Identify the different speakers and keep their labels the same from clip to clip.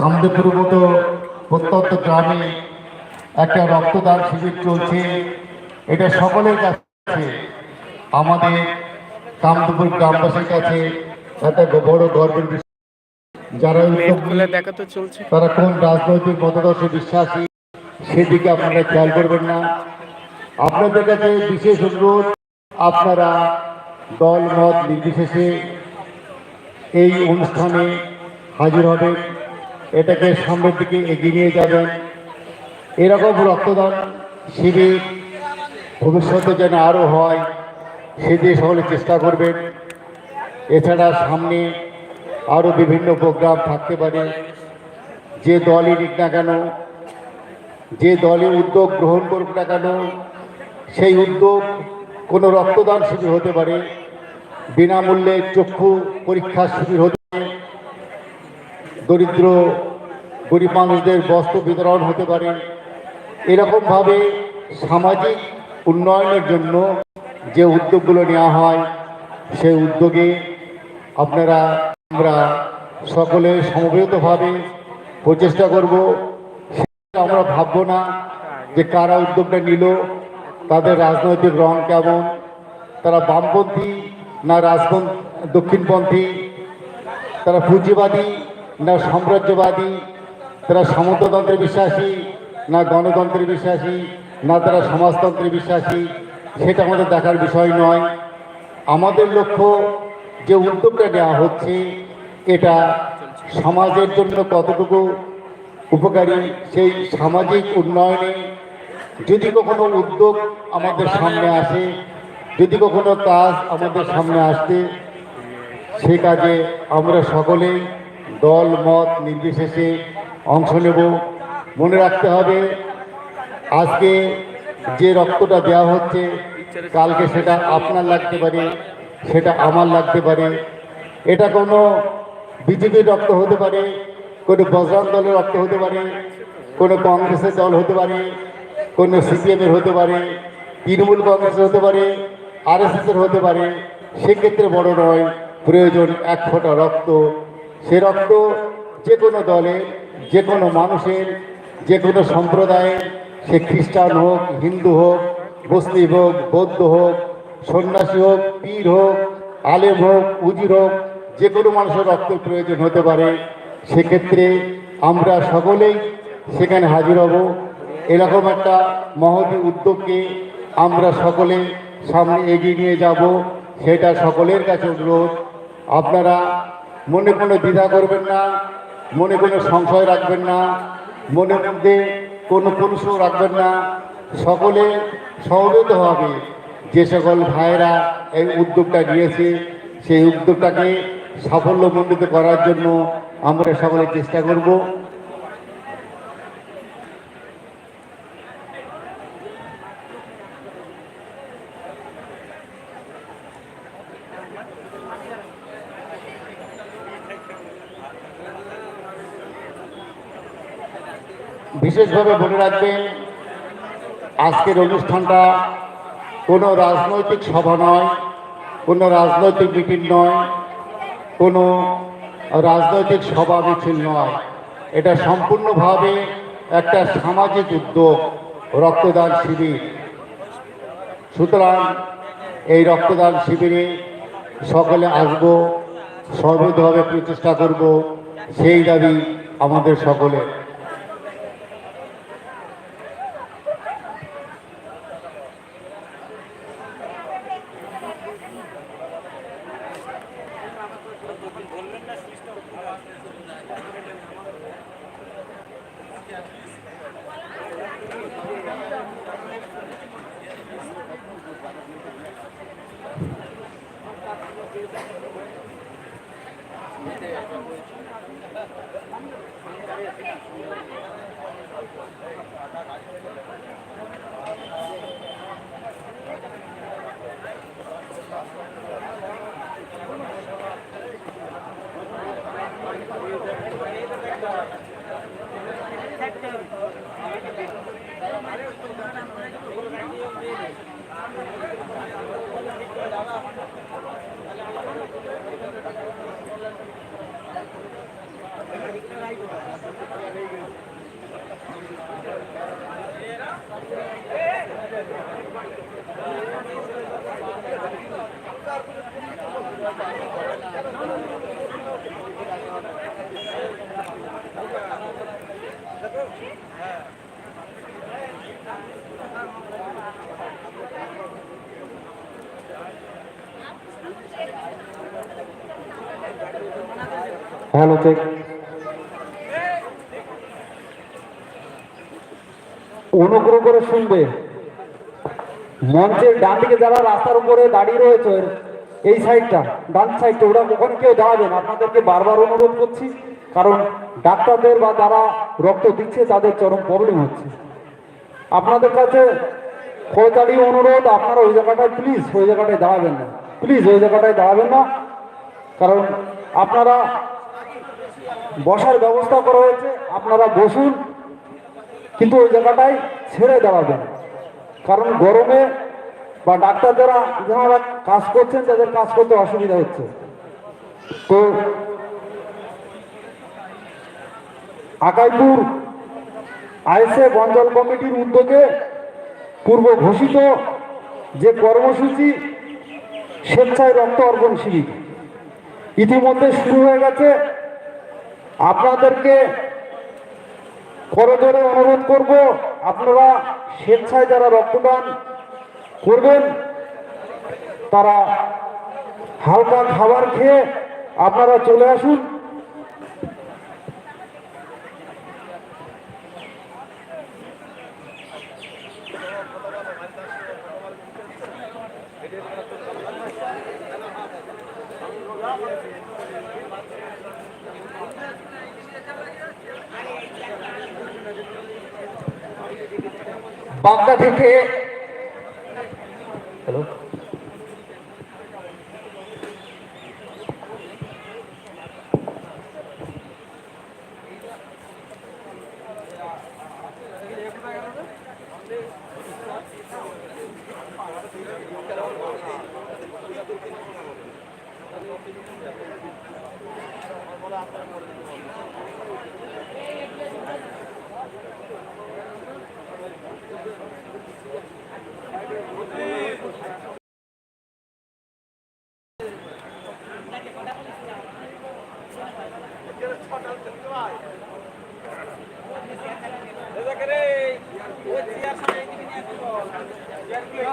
Speaker 1: কামদেপুর মতো প্রত্যন্ত গ্রামে একটা রক্তদান শিবির চলছে। এটা সকলের কাছে আমাদের কামদেপুর গ্রামবাসীর কাছে একটা বড় গর্বের বিষয়। যারা এই
Speaker 2: দেখা তো চলছে।
Speaker 1: তারা কোন রাজনৈতিক মতাদর্শে বিশ্বাসী সেদিকে আপনারা খেয়াল করবেন না। আপনাদের কাছে বিশেষ অনুরোধ আপনারা দল মত নির্বিশেষে এই অনুষ্ঠানে হাজির হবেন এটাকে সামনের দিকে এগিয়ে নিয়ে যাবেন। এরকম রক্তদান শিবির ভবিষ্যতে যেন আরও হয় সেদিকে সকলে চেষ্টা করবেন। এছাড়া সামনে আরও বিভিন্ন প্রোগ্রাম থাকতে পারে। যে দলই নিক না কেন, যে দলে উদ্যোগ গ্রহণ করুক না কেন, সেই উদ্যোগ কোনো রক্তদান শিবির হতে পারে। বিনামূল্যে চক্ষু পরীক্ষা শিবির হতে পারে। দরিদ্র, গরিব মানুষদের বস্ত্র বিতরণ হতে পারে। এরকমভাবে সামাজিক উন্নয়নের জন্য যে উদ্যোগগুলো নেওয়া হয়, সেই উদ্যোগে আপনারা, আমরা সকলে সমবেতভাবে প্রচেষ্টা করব। আমরা ভাববো না যে কারা উদ্যোগটা নিল, তাদের রাজনৈতিক রং কেমন, তারা বামপন্থী না রাজপন্থী দক্ষিণপন্থী, তারা পুঁজিবাদী না সাম্রাজ্যবাদী, তারা সামন্ততন্ত্রে বিশ্বাসী, না গণতন্ত্রে বিশ্বাসী, না তারা সমাজতন্ত্রে বিশ্বাসী, সেটা আমাদের দেখার বিষয় নয়। আমাদের লক্ষ্য যে উদ্যোগটা নেওয়া হচ্ছে, এটা সমাজের জন্য কতটুকু উপকারী, সেই সামাজিক উন্নয়নে যদি কখনো উদ্যোগ আমাদের সামনে আসে, যদি কখনো কাজ আমাদের সামনে আসতে, সে কাজে আমরা সকলেই দল, মত নির্বিশেষে অংশ নেব। মনে রাখতে হবে, আজকে যে রক্তটা দেওয়া হচ্ছে, কালকে সেটা আপনার লাগতে পারে, সেটা আমার লাগতে পারে। এটা কোনো বিজেপির রক্ত হতে পারে, কোনো বজরং দলের রক্ত হতে পারে, কোনো কংগ্রেসের দল হতে পারে, কোনো সিপিএমের হতে পারে, তৃণমূল কংগ্রেসের হতে পারে, আরএসএসের হতে পারে। সেক্ষেত্রে বড় নয়, প্রয়োজন এক ফোঁটা রক্ত। সে রক্ত যে কোনো দলের, যে কোনো মানুষের, যে কোনো সম্প্রদায়ের, সে খ্রিস্টান হোক, হিন্দু হোক, মুসলিম হোক, বৌদ্ধ হোক, সন্ন্যাসী হোক, পীর হোক, আলেম হোক, উজির হোক, যে কোনো মানুষের রক্তের প্রয়োজন হতে পারে। সেক্ষেত্রে আমরা সকলেই সেখানে হাজির হব। এরকম একটা মহতী উদ্যোগকে আমরা সকলে সামনে এগিয়ে নিয়ে যাব। সেটা সকলের কাছে অনুরোধ। আপনারা মনে কোনো দ্বিধা করবেন না, মনে কোনো সংশয় রাখবেন না, মনের মধ্যে কোনো পুরুষ রাখবেন না। সকলে সহযোগ হবে। যে সকল ভাইয়েরা এই উদ্যোগটা নিয়েছে, সেই উদ্যোগটাকে সাফল্যমণ্ডিত করার জন্য আমরা সকলে চেষ্টা করব। বিশেষভাবে মনে রাখবেন, আজকের অনুষ্ঠানটা কোনো রাজনৈতিক সভা নয়, কোনো রাজনৈতিক মিটিং নয়, কোনো রাজনৈতিক সভা মিছিল নয়। এটা সম্পূর্ণভাবে একটা সামাজিক উদ্যোগ, রক্তদান শিবির। সুতরাং এই রক্তদান শিবিরে সকলে আসব, সর্বতভাবে প্রচেষ্টা করব, সেই দাবি আমাদের সকলের। Thank you.
Speaker 2: হ্যালো চেক অনুগ্রহ করে শুনবে। মঞ্চের ডান দিকে যারা রাস্তার উপরে দাঁড়িয়ে রয়েছে, এই সাইডটা, ডান সাইডটা, ওরা ওখানে কেউ দাঁড়াবেন। আপনাদেরকে বারবার অনুরোধ করছি, কারণ ডাক্তারদের বা যারা রক্ত দিচ্ছে, তাদের চরম প্রবলেম হচ্ছে। আপনাদের কাছে খোঁজারি অনুরোধ, আপনারা ওই জায়গাটায় প্লিজ ওই জায়গাটায় দাঁড়াবেন না। প্লিজ ওই জায়গাটায় দাঁড়াবেন না। কারণ আপনারা বসার ব্যবস্থা করা হয়েছে, আপনারা বসুন, কিন্তু ওই জায়গাটায় ছেড়ে দাঁড়াবেন। কারণ গরমে বা ডাক্তার যারা যারা কাজ করছেন, তাদের কাজ করতে অসুবিধা হচ্ছে। তো আকাইপুর আইএসএফ অঞ্চল কমিটির উদ্যোগে পূর্ব ঘোষিত যে কর্মসূচি, স্বেচ্ছায় রক্ত অর্পণ শিবির, ইতিমধ্যে শুরু হয়ে গেছে। আপনাদেরকে করজোরে অনুরোধ করব আপনারা স্বেচ্ছায় যারা রক্তদান করবেন তারা হালকা খাবার খেয়ে আপনারা চলে আসুন। বাগদা থেকে হ্যালো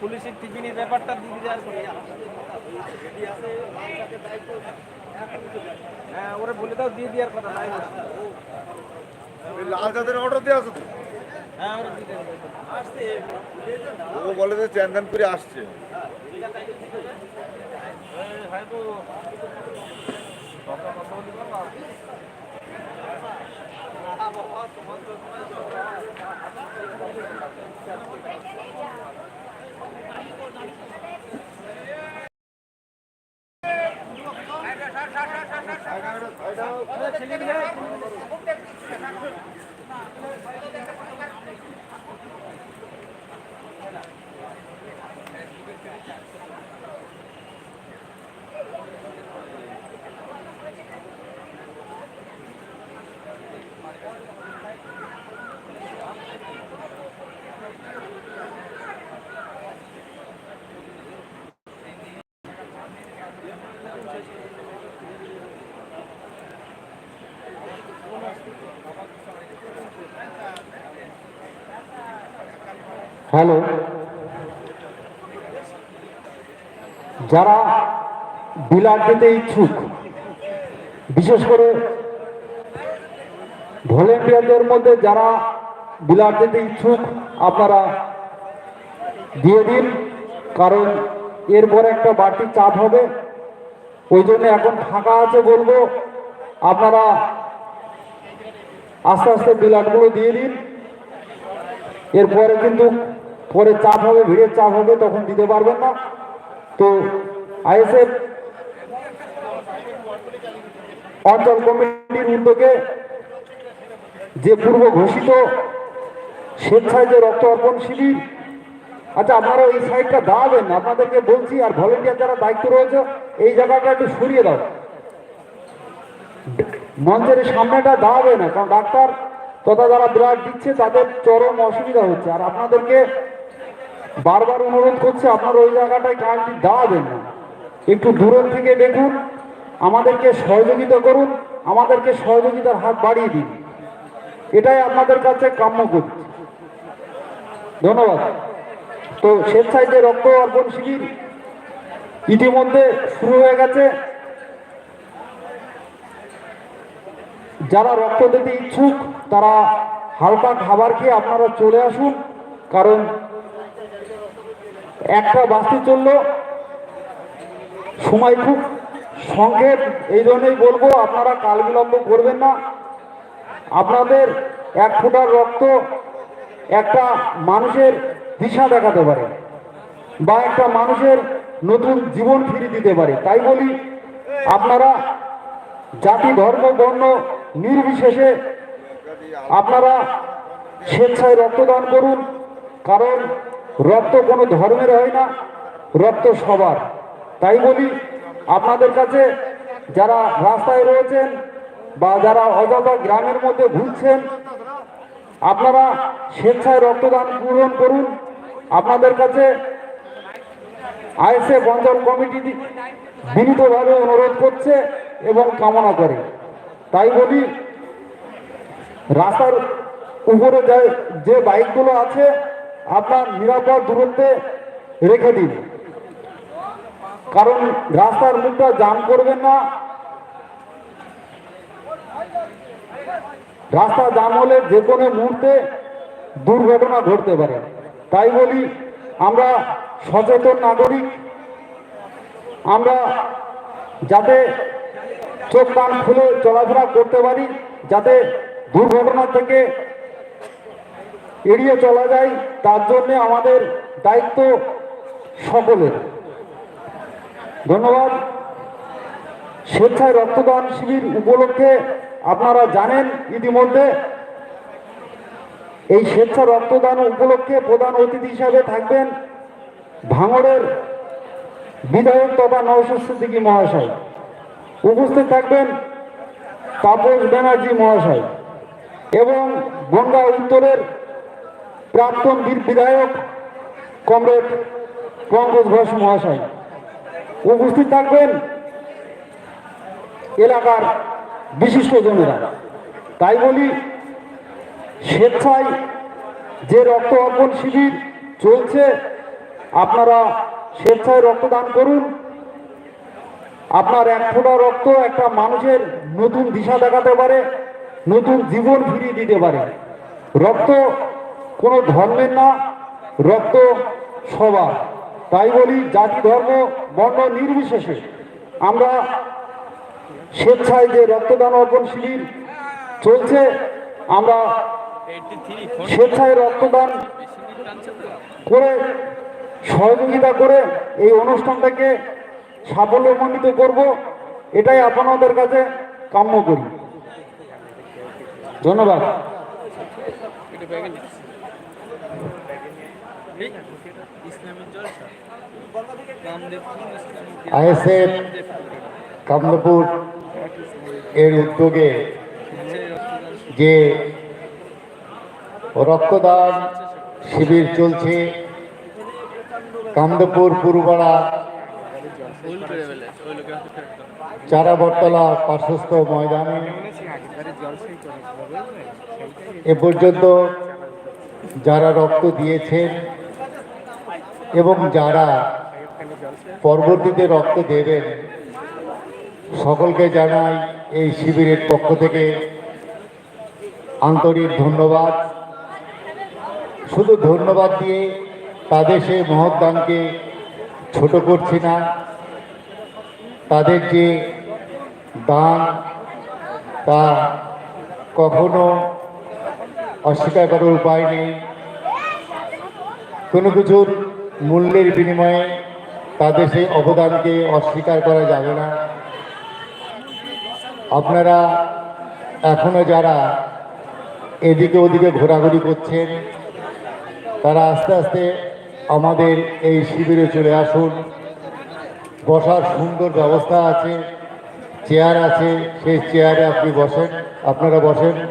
Speaker 3: পুলিশের টিফিনের ব্যাপারটা দেওয়ার হ্যাঁ ওরে বলে দাও দিয়ে দেওয়ার কথা নাই।
Speaker 4: লাল চাঁদের অর্ডার আসো তো।
Speaker 3: হ্যাঁ
Speaker 4: ও বলে যে চ্যান্দানপুরে আসছে
Speaker 3: হয়তো Thank you.
Speaker 2: হ্যালো। যারা বিলাট দিতে ইচ্ছুক, বিশেষ করে ভলেন্টিয়ারদের মধ্যে যারা বিলাট দিতে ইচ্ছুক, আপনারা দিয়ে দিন, কারণ এরপর একটা বাড়তি চাপ হবে। ওই জন্য এখন ফাঁকা আছে বলব, আপনারা আস্তে আস্তে বিলাটগুলো দিয়ে দিন। এরপরে কিন্তু পরে চাপ হবে ভিড়ের চাপ হবে, তখন দিতে পারবেন না। তো আইএসএফ অঞ্চল কমিটির উদ্যোগে যে পূর্ব ঘোষিত স্বেচ্ছায় যে রক্ত অর্পণ শিবির আচ্ছা আপনারা এই সাইডটা দাঁড়াবেন, আপনাদেরকে বলছি, আর ভলেন্টিয়ার যারা দায়িত্ব রয়েছে, এই জায়গাটা একটু সরিয়ে দাও। মঞ্চের সামনেটা দাঁড়াবে না, কারণ ডাক্তার তথা যারা ব্লাড দিচ্ছে, তাদের চরম অসুবিধা হচ্ছে। আর আপনাদেরকে বারবার অনুরোধ করছে, আপনারা ওই জায়গাটায় কাজটি দাঁড়াবেন না। একটু দূরের থেকে দেখুন, আমাদেরকে সহযোগিতা করুন, আমাদেরকে সহযোগিতার হাত বাড়িয়ে দিন। এটাই আপনাদের কাছে কাম্য করছি। ধন্যবাদ। তো স্বেচ্ছায় যে রক্ত অর্পণ শিবির ইতিমধ্যে শুরু হয়ে গেছে। যারা রক্ত দিতে ইচ্ছুক, তারা হালকা খাবার খেয়ে আপনারা চলে আসুন, কারণ একটা বাসে চলল। সময় খুব সংক্ষেপ, এই জন্যই বলব, আপনারা কাল বিলম্ব করবেন না। আপনাদের এক ফোঁটার রক্ত একটা মানুষের দিশা দেখাতে পারে বা একটা মানুষের নতুন জীবন ফিরে দিতে পারে। তাই বলি, আপনারা জাতি, ধর্ম, বর্ণ নির্বিশেষে আপনারা স্বেচ্ছায় রক্তদান করুন, কারণ রক্ত কোনো ধর্মের হয় না, রক্ত সবার। তাই বলি, আপনাদের কাছে যারা রাস্তায় রয়েছেন বা যারা অযথা গ্রামের মধ্যে ঘুরছেন, আপনারা স্বেচ্ছায় রক্তদান পূরণ করুন। আপনাদের কাছে আইএসএফ অঞ্চল কমিটি বিনীতভাবে অনুরোধ করছে এবং কামনা করে। তাই বলি, রাস্তার উপরে যে বাইকগুলো আছে আপনার নিরাপদ দূরত্বে রেখে দিন। কারণ রাস্তার মুখটা জাম করবেন না। রাস্তা জাম হলে যে কোনো মুহূর্তে দুর্ঘটনা ঘটতে পারে। তাই বলি, আমরা সচেতন নাগরিক। আমরা যাতে চোখ কান খুলে চলাফেরা করতে পারি, যাতে দুর্ঘটনা থেকে এড়িয়ে চলা যায়, তার জন্য আমাদের দায়িত্ব সকলের। ধন্যবাদ। স্বেচ্ছায় রক্তদান শিবির উপলক্ষে আপনারা জানেন ইতিমধ্যে এই স্বেচ্ছা রক্তদান উপলক্ষে প্রধান অতিথি হিসাবে থাকবেন ভাঙড়ের বিধায়ক তথা সিদ্দিকী মহাশয়। উপস্থিত থাকবেন তাপস ব্যানার্জি মহাশয় এবং বনগা উত্তরের প্রাক্তন বিধায়ক কমরেড পঙ্কজ ঘোষ মহাশয়। উপস্থিত থাকবেন এলাকার বিশিষ্ট জনেরা তাই বলি, স্বেচ্ছায় যে রক্ত অর্পণ শিবির চলছে, আপনারা স্বেচ্ছায় রক্তদান করুন। আপনার এক ফোঁটা রক্ত একটা মানুষের নতুন দিশা দেখাতে পারে, নতুন জীবন ফিরিয়ে দিতে পারে। রক্ত কোনো ধর্মের না রক্ত সবার তাই বলি জাতি ধর্ম বর্ণ নির্বিশেষে। আমরা স্বেচ্ছায় যে রক্তদান অর্পণ শিবির চলছে, আমরা স্বেচ্ছায় রক্তদান করে সহযোগিতা করে এই অনুষ্ঠানটাকে সাফল্যমণ্ডিত করব, এটাই আপনাদের কাছে কাম্য করি। ধন্যবাদ।
Speaker 1: আইএসএফ কামলাপুর এর উদ্যোগে যে রক্তদান শিবির চলছে কামদপুর চারা বটতলা পার্শ্বস্থ ময়দানে। এ পর্যন্ত যারা রক্ত দিয়েছেন এবং যারা পরবর্তীতে রক্ত দেবেন, সকলকে জানাই এই শিবিরের পক্ষ থেকে আন্তরিক ধন্যবাদ। শুধু ধন্যবাদ দিয়ে তাদের সেই মহৎ দানকে ছোট করছি না, তাদের যে দান তা কখনো অস্বীকার করার উপায় নেই। কোনো কিছুর মূল্যের বিনিময়ে তাদের সেই অবদানকে অস্বীকার করা যাবে না। আপনারা এখনও যারা এদিকে ওদিকে ঘোরাঘুরি করছেন, তারা আস্তে আস্তে আমাদের এই শিবিরে চলে আসুন। বসার সুন্দর ব্যবস্থা আছে, চেয়ার আছে, সেই চেয়ারে আপনি বসেন। আপনারা বসেন।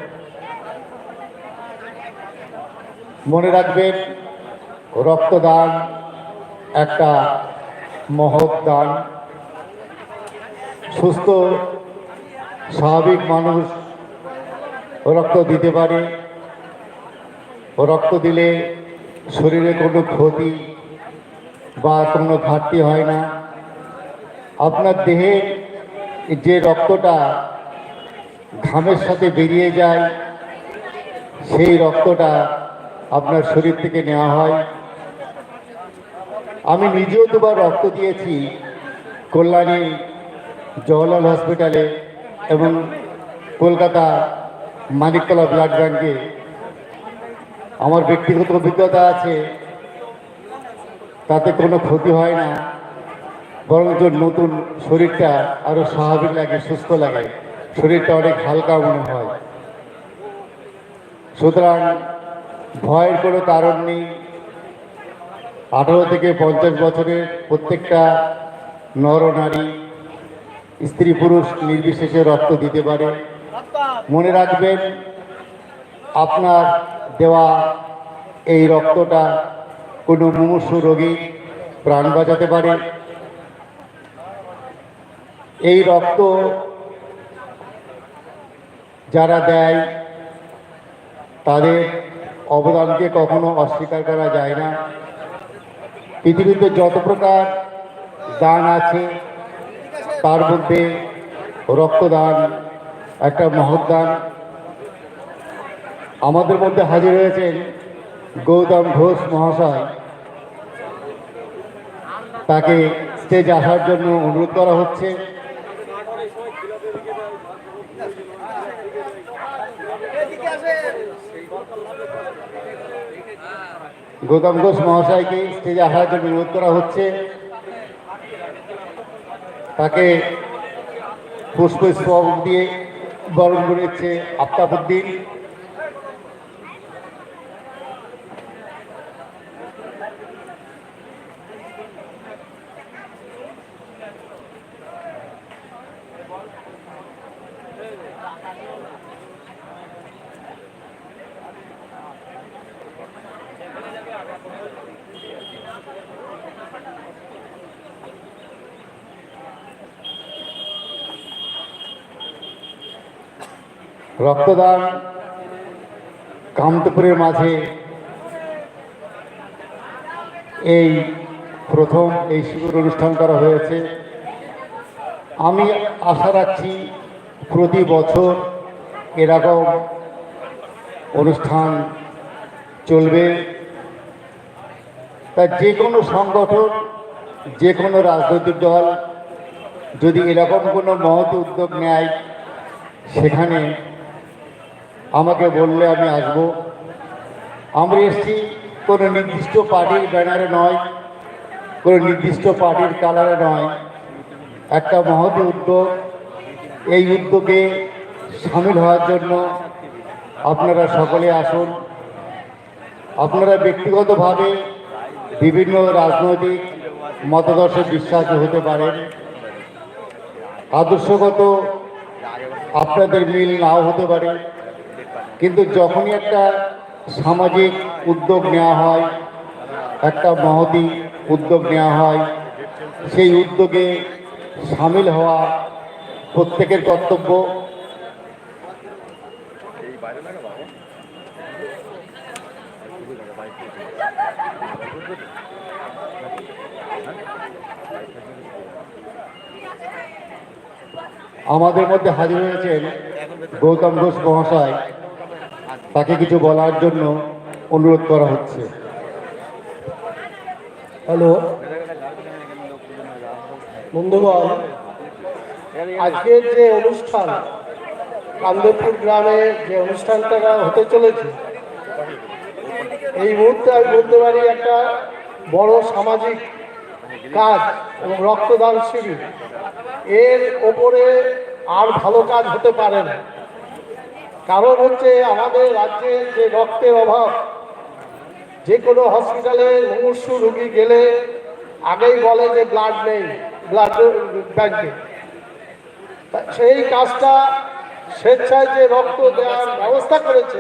Speaker 1: মনে রাখবেন, রক্তদান একটা মহৎ দান। সুস্থ, স্বাভাবিক মানুষ রক্ত দিতে পারে। রক্ত দিলে শরীরে কোনো ক্ষতি বা কোনো ঘাটতি হয় না। আপনার দেহে যে রক্তটা ঘামের সাথে বেরিয়ে যায়, সেই রক্তটা আপনার শরীর থেকে নেওয়া হয়। আমি নিজেও দুবার রক্ত দিয়েছি কল্যাণী জওহরলাল হসপিটালে এবং কলকাতা মানিকতলা ব্লাড ব্যাংকে। আমার ব্যক্তিগত অভিজ্ঞতা আছে, তাতে কোনো ক্ষতি হয় না বরং যে নতুন শরীরটা আরও স্বাভাবিক লাগে, সুস্থ লাগে। শরীরটা অনেক হালকা মনে হয়। সুতরাং ভয়ের কোনো কারণ নেই। আঠারো থেকে পঞ্চাশ বছরের প্রত্যেকটা নর নারী, স্ত্রী পুরুষ নির্বিশেষে রক্ত দিতে পারে। মনে রাখবেন, আপনার দেওয়া এই রক্তটা কোনো মুমূর্ষু রোগী প্রাণ বাঁচাতে পারে। এই রক্ত যারা দেয়, তাদের অবদানকে কখনো অস্বীকার করা যায় না। পৃথিবীতে যত প্রকার দান আছে, তার মধ্যে রক্তদান একটা মহৎ দান। আমাদের মধ্যে হাজির হয়েছেন গৌতম ঘোষ মহাশয়। তাকে স্টেজে আসার জন্য অনুরোধ করা হচ্ছে। গৌতম ঘোষ মহাশয়কে স্টেজে আসার জন্য অনুরোধ করা হচ্ছে। তাকে পুষ্পস্তবক দিয়ে বরণ করেছে আফতাবুদ্দিন। রক্তদান কামতপুরের মাঝে। এই প্রথম এই শিবির অনুষ্ঠান করা হয়েছে। আমি আশা রাখছি প্রতি বছর এরকম অনুষ্ঠান চলবে। তা যে কোনো সংগঠন, যে কোনো রাজনৈতিক দল যদি এরকম কোনো মহৎ উদ্যোগ নেয়, সেখানে আমাকে বললে আমি আসব। আমরা এসছি কোনো নির্দিষ্ট পার্টির ব্যানারে নয়, কোনো নির্দিষ্ট পার্টির কালারে নয়। একটা মহৎ উদ্যোগ। এই উদ্যোগে সামিল হওয়ার জন্য আপনারা সকলে আসুন। আপনারা ব্যক্তিগতভাবে বিভিন্ন রাজনৈতিক মতাদর্শে বিশ্বাসী হতে পারেন। আদর্শগত আপনাদের মিল নাও হতে পারে। কিন্তু যখনই একটা সামাজিক উদ্যোগ নেওয়া হয়, একটা মহতি উদ্যোগ নেওয়া হয়, সেই উদ্যোগে সামিল হওয়া প্রত্যেকের কর্তব্য। আমাদের মধ্যে হাজির হয়েছেন গৌতম ঘোষ মহাশয়। তাকে কিছু বলার জন্য অনুরোধ করা হচ্ছে।
Speaker 5: হ্যালো। বন্ধুগণ আজকের যে অনুষ্ঠান কান্দেপুর গ্রামে যে অনুষ্ঠানটা হতে চলেছে, এই মুহূর্তে আমি বলতে পারি একটা বড় সামাজিক কাজ এবং রক্তদান শিবির। এর ওপরে আর ভালো কাজ হতে পারে না। কারণ হচ্ছে আমাদের রাজ্যে যে রক্তের অভাব, যে কোনো হসপিটালে মুমূর্ষু রুগী গেলে আগেই বলে যে ব্লাড নেই ব্লাড ব্যাংকে সেই কাজটা স্বেচ্ছায় যে রক্ত দেওয়ার ব্যবস্থা করেছে